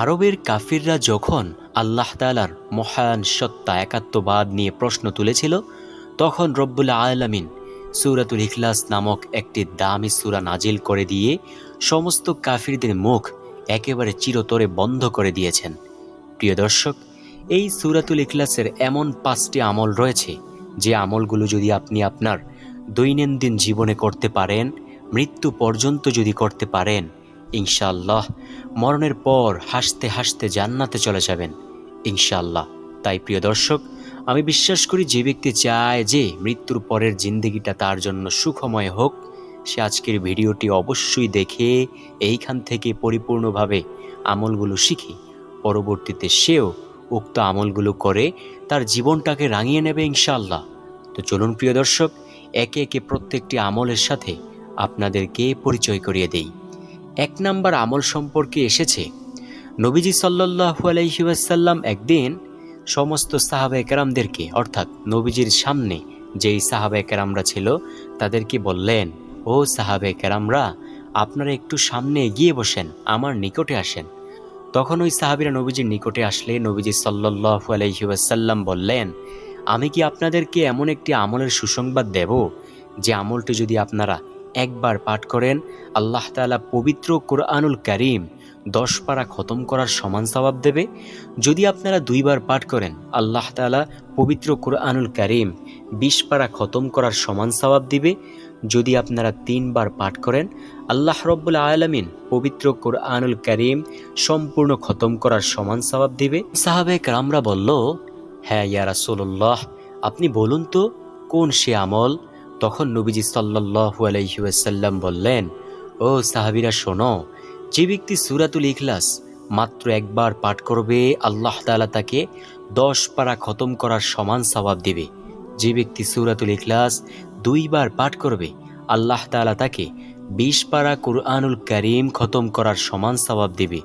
আরবের কাফিররা যখন আল্লাহ তালার মহান সত্তা একাত্মবাদ নিয়ে প্রশ্ন তুলেছিল, তখন রব্বুল আলামিন সুরাতুল ইখলাস নামক একটি দামি সুরা নাজিল করে দিয়ে সমস্ত কাফিরদের মুখ একেবারে চিরতরে বন্ধ করে দিয়েছেন। প্রিয় দর্শক, এই সুরাতুল ইখলাসের এমন পাঁচটি আমল রয়েছে, যে আমলগুলো যদি আপনি আপনার দৈনন্দিন জীবনে করতে পারেন, মৃত্যু পর্যন্ত যদি করতে পারেন ইনশাআল্লাহ মরণের পর হাসতে হাসতে জান্নাতে চলে যাবেন। ইনশাআল্লাহ। তাই প্রিয় দর্শক, আমি বিশ্বাস করি যে ব্যক্তি চায় যে মৃত্যুর পরের জিন্দগিটা তার জন্য সুখময় হোক, সে আজকের ভিডিওটি অবশ্যই দেখে এইখান থেকে পরিপূর্ণভাবে আমলগুলো শিখে পরবর্তীতে সেও উক্ত আমলগুলো করে তার জীবনটাকে রাঙিয়ে নেবে ইনশাআল্লাহ। তো চলুন প্রিয় দর্শক, একে একে প্রত্যেকটি আমলের সাথে আপনাদেরকে পরিচয় করিয়ে দেই। এক নাম্বার আমল সম্পর্কে এসেছে। নবীজি সাল্লাহু আলাইসাল্লাম একদিন সমস্ত সাহাবা একরামদেরকে, অর্থাৎ নবীজির সামনে যেই সাহাবা একরামরা ছিল, তাদেরকে বললেন, ও সাহাবে কেরামরা আপনারা একটু সামনে এগিয়ে বসেন, আমার নিকটে আসেন। তখন ওই সাহাবিরা নবীজির নিকটে আসলে নবীজি সাল্লাহু আলাইসাল্লাম বললেন, আমি কি আপনাদেরকে এমন একটি আমলের সুসংবাদ দেব, যে আমলটি যদি আপনারা একবার পাঠ করেন, আল্লাহ তাআলা পবিত্র কোরআনুল করিম দশ পারা খতম করার সমান সবাব দেবে। যদি আপনারা দুইবার পাঠ করেন, আল্লাহ তাআলা পবিত্র কোরআনুল করিম বিশ পারা খতম করার সমান সবাব দিবে। যদি আপনারা তিনবার পাঠ করেন, আল্লাহ রব্বুল আলমিন পবিত্র কোরআনুল করিম সম্পূর্ণ খতম করার সমান সবাব দিবে। সাহাবে কারামরা বলল হ্যাঁ ইয়া রাসূলুল্লাহ, আপনি বলুন তো, কোন সে আমল তখন নবীজি সাল্লাল্লাহু আলাইহি ওয়াসাল্লাম বললেন, ও সাহাবিরা, শোনো, যে ব্যক্তি সুরাতুল ইখলাস মাত্র একবার পাঠ করবে, আল্লাহ তাআলা তাকে দশ পারা খতম করার সমান স্বভাব দেবে। যে ব্যক্তি সুরাতুল ইখলাস দুইবার পাঠ করবে, আল্লাহ তাআলা তাকে বিশ পারা কুরআনুল করিম খতম করার সমান স্বভাব দেবে।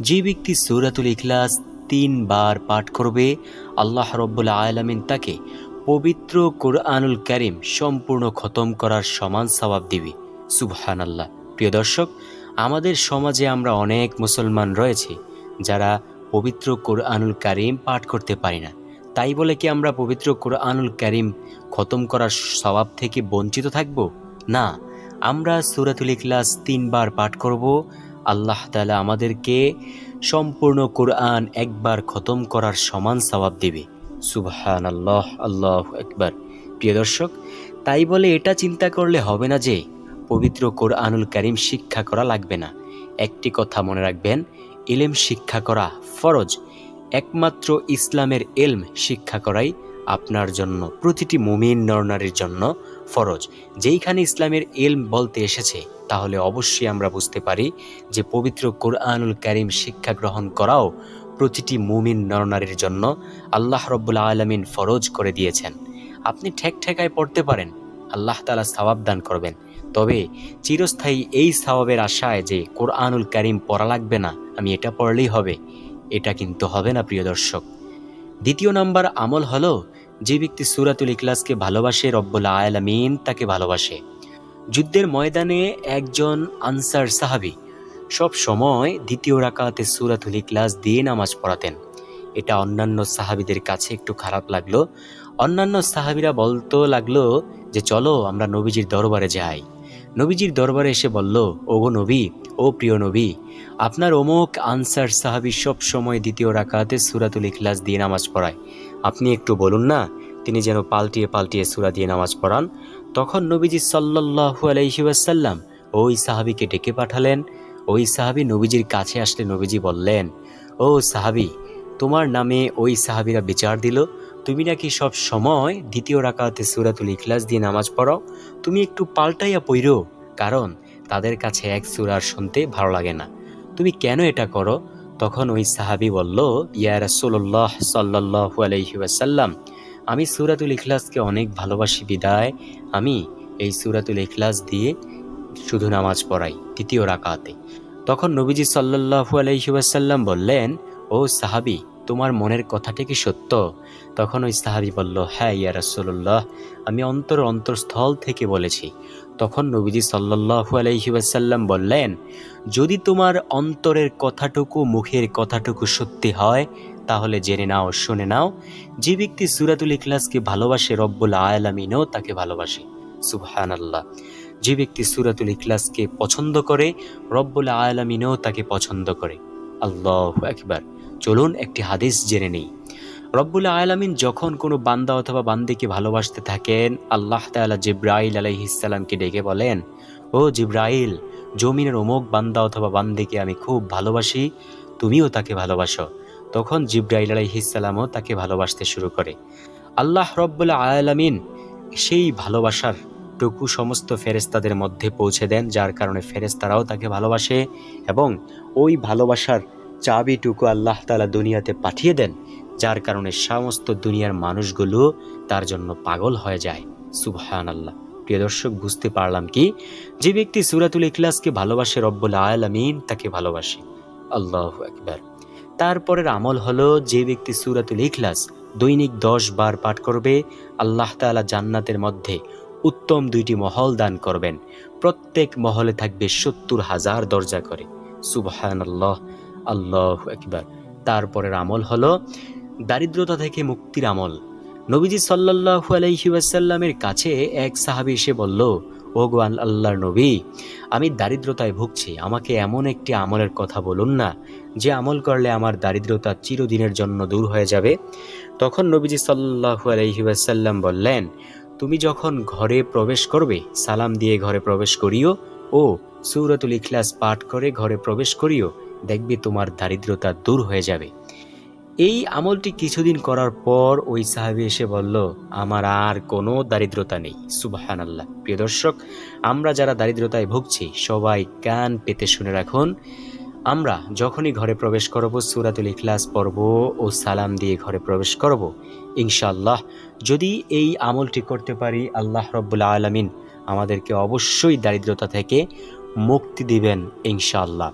যে ব্যক্তি সুরাতুল ইখলাস তিনবার পাঠ করবে, আল্লাহ রব্বুল আলামিন তাকে পবিত্র কোরআনুল করিম সম্পূর্ণ খতম করার সমান সবাব দিবে। সুবহান আল্লাহ প্রিয় দর্শক, আমাদের সমাজে আমরা অনেক মুসলমান রয়েছে যারা পবিত্র কোরআনুল করিম পাঠ করতে পারি না। তাই বলে কি আমরা পবিত্র কোরআনুল করিম খতম করার স্বভাব থেকে বঞ্চিত থাকব? না। আমরা সুরাতুল ইখলাস তিনবার পাঠ করব। আল্লাহ তালা আমাদেরকে সম্পূর্ণ কোরআন একবার খতম করার সমান স্বভাব দেবে। সুবহান আল্লাহ আল্লাহ একবার প্রিয় দর্শক, তাই বলে এটা চিন্তা করলে হবে না যে পবিত্র কোরআনুল করিম শিক্ষা করা লাগবে না। একটি কথা মনে রাখবেন এলেম শিক্ষা করা ফরজ। একমাত্র ইসলামের এলম শিক্ষা করাই আপনার জন্য, প্রতিটি মুমিন নরনারীর জন্য ফরজ। যেইখানে ইসলামের এলম বলতে এসেছে, তাহলে অবশ্যই আমরা বুঝতে পারি যে পবিত্র কোরআনুল করিম শিক্ষা গ্রহণ করাও প্রতিটি মুমিন নরনারীর জন্য আল্লাহ রব্বুল আলমিন ফরজ করে দিয়েছেন। আপনি ঠেক ঠেকায় পড়তে পারেন, আল্লাহ তালা সওয়াব দান করবেন। তবে চিরস্থায়ী এই সওয়াবের আশায় যে কোরআনুল করিম পড়া লাগবে না, আমি এটা পড়লেই হবে, এটা কিন্তু হবে না, প্রিয় দর্শক। দ্বিতীয় নাম্বার আমল হলো, যে ব্যক্তি সুরাতুল ইকলাসকে ভালোবাসে, রব্বুল আয়ালামিন তাকে ভালোবাসে। যুদ্ধের ময়দানে একজন আনসার সাহাবি সব সময় দ্বিতীয় রাকাতে সুরাতুল ইখলাস দিয়ে নামাজ পড়াতেন। এটা অন্যান্য সাহাবিদের কাছে একটু খারাপ লাগল। অন্যান্য সাহাবিরা বলতো লাগল যে, চলো, আমরা নবীজির দরবারে যাই। নবীজির দরবারে এসে বলল, ওগো নবী, ও প্রিয় নবী, আপনার অমুক আনসার সাহাবি সব সময় দ্বিতীয় রাকাতে সুরাতুল ইখলাস দিয়ে নামাজ পড়ায়। আপনি একটু বলুন না, তিনি যেন পাল্টিয়ে পাল্টিয়ে সুরা দিয়ে নামাজ পড়ান। তখন নবীজি সাল্লাহু আলাইসাল্লাম ওই সাহাবিকে ডেকে পাঠালেন। ওই সাহাবি নবীজির কাছে আসলে নবীজি বললেন, ও সাহাবি, তোমার নামে ওই সাহাবিরা বিচার দিল। তুমি নাকি সব সময় দ্বিতীয় রাকাতে সুরাতুল ইখলাস দিয়ে নামাজ পড়াও তুমি একটু পাল্টাইয়া পইরো কারণ তাদের কাছে এক সুরার শুনতে ভালো লাগে না। তুমি কেন এটা করো? তখন ওই সাহাবি বলল, ইয়া রাসূলুল্লাহ সাল্লাল্লাহু আলাইহি ওয়াসাল্লাম, আমি সুরাতুল ইখলাসকে অনেক ভালোবাসি, বিদায়। আমি এই সুরাতুল ইখলাস দিয়ে শুধু নামাজ পড়াই, তৃতীয় রাকাতে। তখন নবীজি সাল্লাল্লাহু আলাইহি ওয়াসাল্লাম বললেন, ও সাহাবি, তোমার মনের কথাটা কি সত্য? তখন ওই সাহাবি বলল হ্যাঁ ইয়া রাসূলুল্লাহ, আমি অন্তর অন্তরস্থল থেকে বলেছি। তখন নবীজি সাল্লাল্লাহু আলাইহি ওয়াসাল্লাম বললেন, যদি তোমার অন্তরের কথাটুকু, মুখের কথাটুকু সত্যি হয়, তাহলে জেনে নাও, শুনে নাও, যে ব্যক্তি সুরাতুল ইখলাসকে ভালোবাসে, রব্বুল আলামিনও তাকে ভালোবাসে। সুবহানাল্লাহ। যে ব্যক্তি সুরাতুল ইখলাসকে পছন্দ করে, রব্বুল আলামিনও তাকে পছন্দ করে। আল্লাহ একবার চলুন একটি হাদিস জেনে নেই। রব্বুল আলামিন যখন কোনো বান্দা অথবা বান্দিকে ভালোবাসতে থাকেন, আল্লাহ তাআলা জিব্রাইল আলাইহিসসালামকে ডেকে বলেন, ও জিব্রাইল, জমিনের অমুক বান্দা অথবা বান্দিকে আমি খুব ভালোবাসি, তুমিও তাকে ভালোবাসো। তখন জিব্রাইল আলাইহিসসালামও তাকে ভালোবাসতে শুরু করে। আল্লাহ রব্বুল আলামিন সেই ভালোবাসার টুকু সমস্ত ফেরেস্তাদের মধ্যে পৌঁছে দেন, যার কারণে ফেরেস্তারাও তাকে ভালোবাসে এবং ওই ভালোবাসার চাবিটুকু আল্লাহ তালা দুনিয়াতে পাঠিয়ে দেন, যার কারণে সমস্ত দুনিয়ার মানুষগুলো তার জন্য পাগল হয়ে যায়। সুবহান আল্লাহ প্রিয় দর্শক, বুঝতে পারলাম কি? যে ব্যক্তি সুরাতুল ইখলাসকে ভালোবাসে, রব্বুল আলামিন তাকে ভালোবাসে। আল্লাহ একবার তারপরের আমল হলো, যে ব্যক্তি সুরাতুল ইখলাস দৈনিক দশ বার পাঠ করবে, আল্লাহ তাআলা জান্নাতের মধ্যে উত্তম দুইটি মহল দান করবেন। প্রত্যেক মহলে থাকবে সত্তর হাজার দরজা করে। সুবহান আল্লাহ আল্লাহ একবার তারপরের আমল হলো দারিদ্রতা থেকে মুক্তির আমল। নবীজি আলাইহি ওয়াসাল্লামের কাছে এক সাহাবী এসে বলল গো আল্লাহর নবী, আমি দারিদ্রতায় ভুগছি। আমাকে এমন একটি আমলের কথা বলুন না, যে আমল করলে আমার দারিদ্রতা চিরদিনের জন্য দূর হয়ে যাবে। তখন নবীজি আলাইহি ওয়াসাল্লাম বললেন তুমি যখন ঘরে প্রবেশ করবে, সালাম দিয়ে ঘরে প্রবেশ করিও, ও সূরাতুল ইখলাস পাঠ করে ঘরে প্রবেশ করিও, দেখবে তোমার দারিদ্রতা দূর হয়ে যাবে। এই আমলটি কিছুদিন করার পর ওই সাহাবি এসে বলল, আমার আর কোনো দারিদ্রতা নেই। সুবাহান আল্লাহ প্রিয় দর্শক, আমরা যারা দারিদ্রতায় ভুগছি, সবাই কান পেতে শুনে রাখুন আমরা যখনই ঘরে প্রবেশ করব, সুরাতুল ইখলাস পর্ব ও সালাম দিয়ে ঘরে প্রবেশ করব, ইনশাআল্লাহ যদি এই আমলটি করতে পারি, আল্লাহ রব্বুল আলমিন আমাদেরকে অবশ্যই দারিদ্রতা থেকে মুক্তি দিবেন, ইনশাআল্লাহ।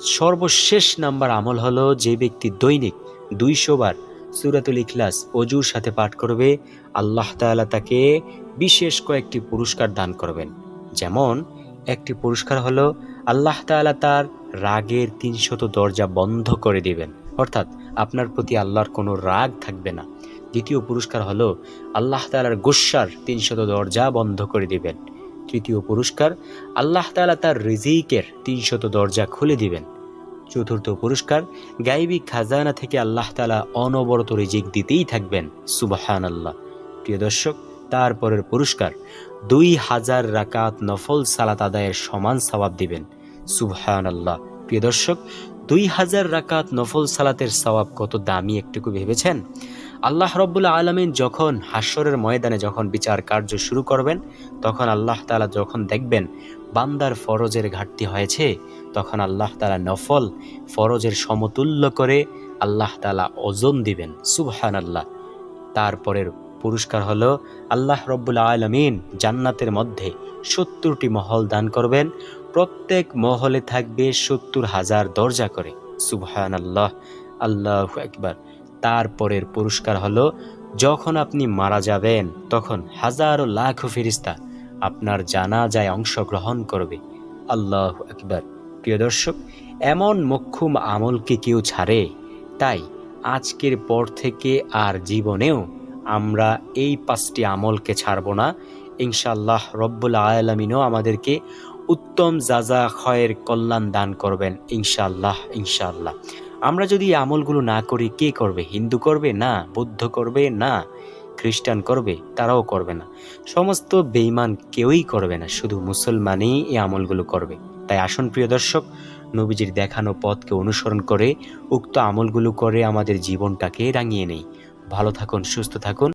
সর্বশেষ নাম্বার আমল হলো যে ব্যক্তি দৈনিক দুইশো বার সুরাতুল ইখলাস অজুর সাথে পাঠ করবে, আল্লাহ তাআলা তাকে বিশেষ কয়েকটি পুরস্কার দান করবেন। যেমন, একটি পুরস্কার হলো আল্লাহ তাআলা তার রাগের তিনশত দরজা বন্ধ করে দিবেন। অর্থাৎ আপনার প্রতি আল্লাহর কোনো রাগ থাকবে না। দ্বিতীয় পুরস্কার হলো আল্লাহ তালার গুসার তিনশত দরজা বন্ধ করে দিবেন। তৃতীয় পুরস্কার, আল্লাহ তালা তার রিজিকের তিনশত দরজা খুলে দিবেন। চতুর্থ পুরস্কার, গাইবী খাজানা থেকে আল্লাহ তালা অনবরত রিজিক দিতেই থাকবেন। সুবাহান আল্লাহ প্রিয় দর্শক, তারপরের পুরস্কার, দুই হাজার রাকাত নফল সালাত আদায়ের সমান সওয়াব দিবেন। সুবহান আল্লাহ প্রিয় দর্শক, দুই হাজার রাকাত নফল সালাতের সওয়াব কত দামি একটুকু ভেবেছেন? আল্লাহ রব্বুল্লা আলমিন যখন হাস্যরের ময়দানে যখন বিচার কার্য শুরু করবেন, তখন আল্লাহ তালা যখন দেখবেন বান্দার ফরজের ঘাটতি হয়েছে, তখন আল্লাহ তালা নফল ফরজের সমতুল্য করে আল্লাহ তালা ওজন দিবেন। সুবহান আল্লাহ তারপরের পুরস্কার হলো আল্লাহ রব্বুল আলমিন জান্নাতের মধ্যে সত্তরটি মহল দান করবেন প্রত্যেক মহলে থাকবে সত্তর হাজার দরজা করে। সুবহান আল্লাহ আল্লাহ একবার তারপরের পুরস্কার হলো, যখন আপনি মারা যাবেন, তখন হাজারো লাখ ফেরিস্তা আপনার জানাজায় অংশগ্রহণ করবে। আল্লাহ একবার প্রিয় দর্শক, এমন মক্ষুম আমলকে কেউ ছাড়ে। তাই আজকের পর থেকে আর জীবনেও আমরা এই পাঁচটি আমলকে ছাড়ব না। ইনশাল্লাহ রব্বুল আয়ালামিনও আমাদেরকে উত্তম যাজা ক্ষয়ের কল্যাণ দান করবেন ইনশাল্লাহ ইনশাল্লাহ আমরা যদি আমলগুলো না করি, কে করবে? হিন্দু করবে না? বৌদ্ধ করবে না? খ্রিস্টান করবে? তারাও করবে না। সমস্ত বেইমান কেউই করবে না, শুধু মুসলমানই এই আমলগুলো করবে। তাই আসুন প্রিয় দর্শক, নবীজির দেখানো পথকে অনুসরণ করে, উক্ত আমলগুলো করে আমাদের জীবনটাকে রাঙিয়ে নেই। ভালো থাকুন, সুস্থ থাকুন।